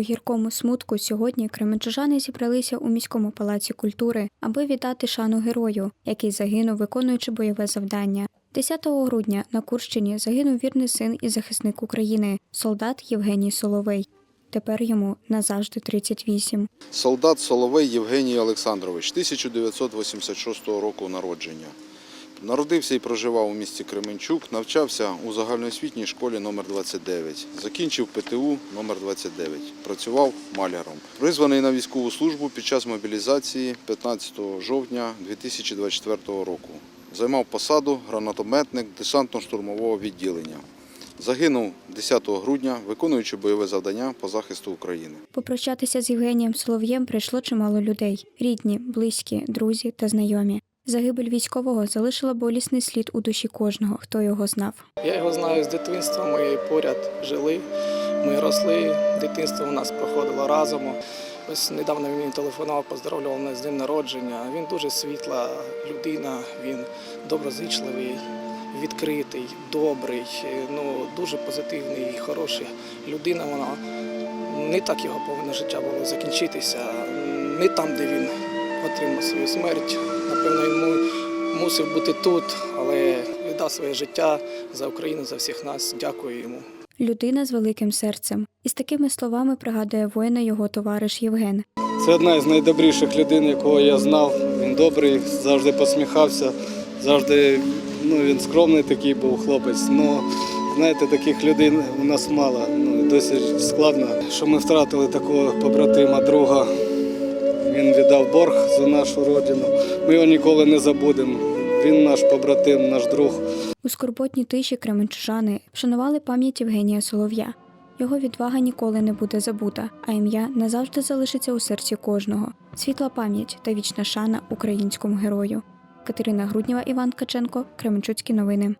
Гіркому смутку сьогодні кременчужани зібралися у міському палаці культури, аби віддати шану герою, який загинув, виконуючи бойове завдання. 10 грудня на Курщині загинув вірний син і захисник України, солдат Євгеній Соловей. Тепер йому назавжди 38. Солдат Соловей Євгеній Олександрович, 1986 року народження. Народився і проживав у місті Кременчук, навчався у загальноосвітній школі номер 29 Закінчив ПТУ номер 29 Працював маляром. Призваний на військову службу під час мобілізації 15 жовтня 2024 року. Займав посаду гранатометник десантно-штурмового відділення. Загинув 10 грудня, виконуючи бойове завдання по захисту України. Попрощатися з Євгенієм Солов'єм прийшло чимало людей: рідні, близькі, друзі та знайомі. Загибель військового залишила болісний слід у душі кожного, хто його знав. Я його знаю з дитинства, ми поряд жили, ми росли, дитинство у нас проходило разом. Ось недавно він телефонував, поздоровлював мене з днем народження. Він дуже світла людина, він доброзичливий, відкритий, добрий, ну, дуже позитивний і хороший людина. Вона не так його повинно життя було закінчитися, не там, де він отримав свою смерть. Мусив бути тут, але віддав своє життя за Україну, за всіх нас. Дякую йому. Людина з великим серцем. Із такими словами пригадує воїна його товариш Євген. Це одна із найдобріших людей, якого я знав. Він добрий, завжди посміхався, завжди ну, він скромний такий був хлопець. Ну, знаєте, таких людей у нас мало. Ну, досить складно, що ми втратили такого побратима, друга. Він віддав борг за нашу родину. Ми його ніколи не забудемо. Він наш побратим, наш друг. У скорботній тиші кременчужани вшанували пам'ять Євгенія Солов'я. Його відвага ніколи не буде забута, а ім'я назавжди залишиться у серці кожного. Світла пам'ять та вічна шана українському герою. Катерина Груднєва, Іван Каченко, Кременчуцькі новини.